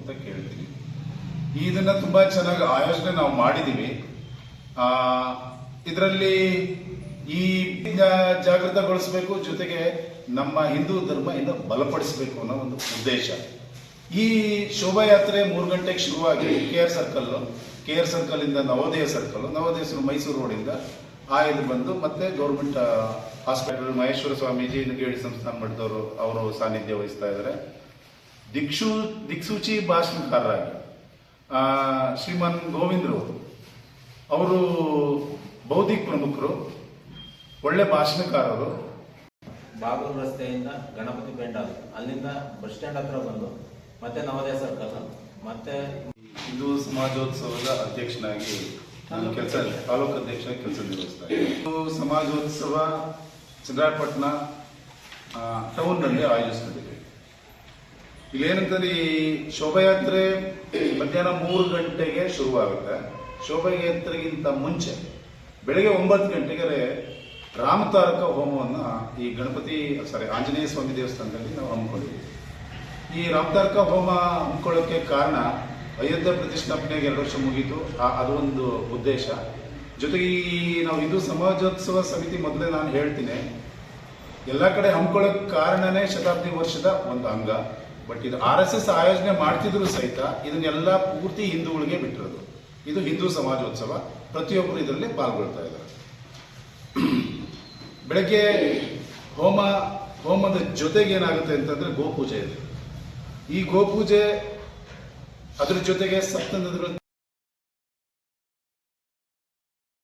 ಅಂತ ಕೇಳ್ತೀನಿ. ಇದನ್ನ ತುಂಬಾ ಚೆನ್ನಾಗಿ ಆಯೋಜನೆ ನಾವು ಮಾಡಿದೀವಿ. ಇದರಲ್ಲಿ ಈ ಜಾಗೃತಗೊಳಿಸಬೇಕು, ಜೊತೆಗೆ ನಮ್ಮ ಹಿಂದೂ ಧರ್ಮ ಇನ್ನು ಬಲಪಡಿಸಬೇಕು ಅನ್ನೋ ಒಂದು ಉದ್ದೇಶ. ಈ ಶೋಭಾಯಾತ್ರೆ ಮೂರು ಗಂಟೆಗೆ ಶುರುವಾಗಿ K R circle K R circle ಇಂದ ನವೋದಯ ಸರ್ಕಲ್ ನವೋದಯ ಮೈಸೂರು ರೋಡಿಂದ ಆ ಇದು ಬಂದು ಮತ್ತೆ ಗೌರ್ಮೆಂಟ್ ಹಾಸ್ಪಿಟಲ್ ಮಹೇಶ್ವರ ಸ್ವಾಮೀಜಿ ಗೇಡಿ ಸಂಸ್ಥಾನ ಮಠದವರು ಅವರು ಸಾನ್ನಿಧ್ಯ ವಹಿಸ್ತಾ ಇದ್ದಾರೆ ದಿಕ್ಷು ದಿಕ್ಸೂಚಿ ಭಾಷಣಕಾರರಾಗಿ ಶ್ರೀಮನ್ ಗೋವಿಂದರು ಗೋವಿಂದ್ರು ಅವರು ಬೌದ್ಧಿಕ ಪ್ರಮುಖರು ಒಳ್ಳೆ ಭಾಷಣಕಾರರು. ಬಾಗೂರು ರಸ್ತೆಯಿಂದ ಗಣಪತಿ ಪೆಂಡಾಲ್ ಅಲ್ಲಿಂದ ಬಸ್ ಸ್ಟ್ಯಾಂಡ್ ಹತ್ರ ಬಂದು ಮತ್ತೆ ನವೋದಯ ಸರ್ಕಲ್. ಮತ್ತೆ ಹಿಂದೂ ಸಮಾಜೋತ್ಸವದ ಅಧ್ಯಕ್ಷನಾಗಿ ನಾನು ಕೆಲಸ ತಾಲೂಕು ಅಧ್ಯಕ್ಷನಾಗಿ ಕೆಲಸ ನಿರ್ವಹಿಸ್ತಾ ಇದ್ದೀನಿ. ಹಿಂದೂ ಸಮಾಜೋತ್ಸವ ಚಂದ್ರಾಪಟ್ಟಣ ಟೌನ್ನಲ್ಲಿ ಆಯೋಜಿಸ್ಕೊಂಡಿದ್ದೀವಿ. ಇಲ್ಲೇನಂತಂದ್ರೆ ಈ ಶೋಭಾಯಾತ್ರೆ ಮಧ್ಯಾಹ್ನ ಮೂರು ಗಂಟೆಗೆ ಶುರುವಾಗುತ್ತೆ. ಶೋಭಾಯಾತ್ರೆಗಿಂತ ಮುಂಚೆ ಬೆಳಗ್ಗೆ ಒಂಬತ್ತು ಗಂಟೆಗೆ ರಾಮತಾರಕ ಹೋಮವನ್ನು ಈ ಗಣಪತಿ ಸಾರಿ ಆಂಜನೇಯ ಸ್ವಾಮಿ ದೇವಸ್ಥಾನದಲ್ಲಿ ನಾವು ಹಮ್ಮಿಕೊಂಡಿದ್ದೀವಿ. ಈ ರಾಮತಾರಕ ಹೋಮ ಹಮ್ಮಿಕೊಳ್ಳೋಕೆ ಕಾರಣ ಅಯೋಧ್ಯ ಪ್ರತಿಷ್ಠಾಪನೆಗೆ ಎರಡು ವರ್ಷ ಮುಗೀತು. ಒಂದು ಉದ್ದೇಶ. ಜೊತೆಗೆ ಈ ನಾವು ಹಿಂದೂ ಸಮಾಜೋತ್ಸವ ಸಮಿತಿ ಮೊದಲೇ ನಾನು ಹೇಳ್ತೀನಿ. ಎಲ್ಲ ಕಡೆ ಹಮ್ಮಿಕೊಳ್ಳೋಕೆ ಕಾರಣನೇ ಶತಾಬ್ದಿ ವರ್ಷದ ಒಂದು ಅಂಗ. ಬಟ್ ಇದು ಆರ್ ಎಸ್ ಎಸ್ ಆಯೋಜನೆ ಮಾಡ್ತಿದ್ರು ಸಹಿತ ಇದನ್ನೆಲ್ಲ ಪೂರ್ತಿ ಹಿಂದೂಗಳಿಗೆ ಬಿಟ್ಟಿರೋದು. ಇದು ಹಿಂದೂ ಸಮಾಜೋತ್ಸವ. ಪ್ರತಿಯೊಬ್ಬರು ಇದರಲ್ಲಿ ಪಾಲ್ಗೊಳ್ತಾ ಇದ್ದಾರೆ. ಬೆಳಗ್ಗೆ ಹೋಮ, ಹೋಮದ ಜೊತೆಗೆ ಏನಾಗುತ್ತೆ ಅಂತಂದ್ರೆ ಗೋಪೂಜೆ ಇದೆ. ಈ ಗೋಪೂಜೆ ಅದ್ರ ಜೊತೆಗೆ ಸಪ್ತ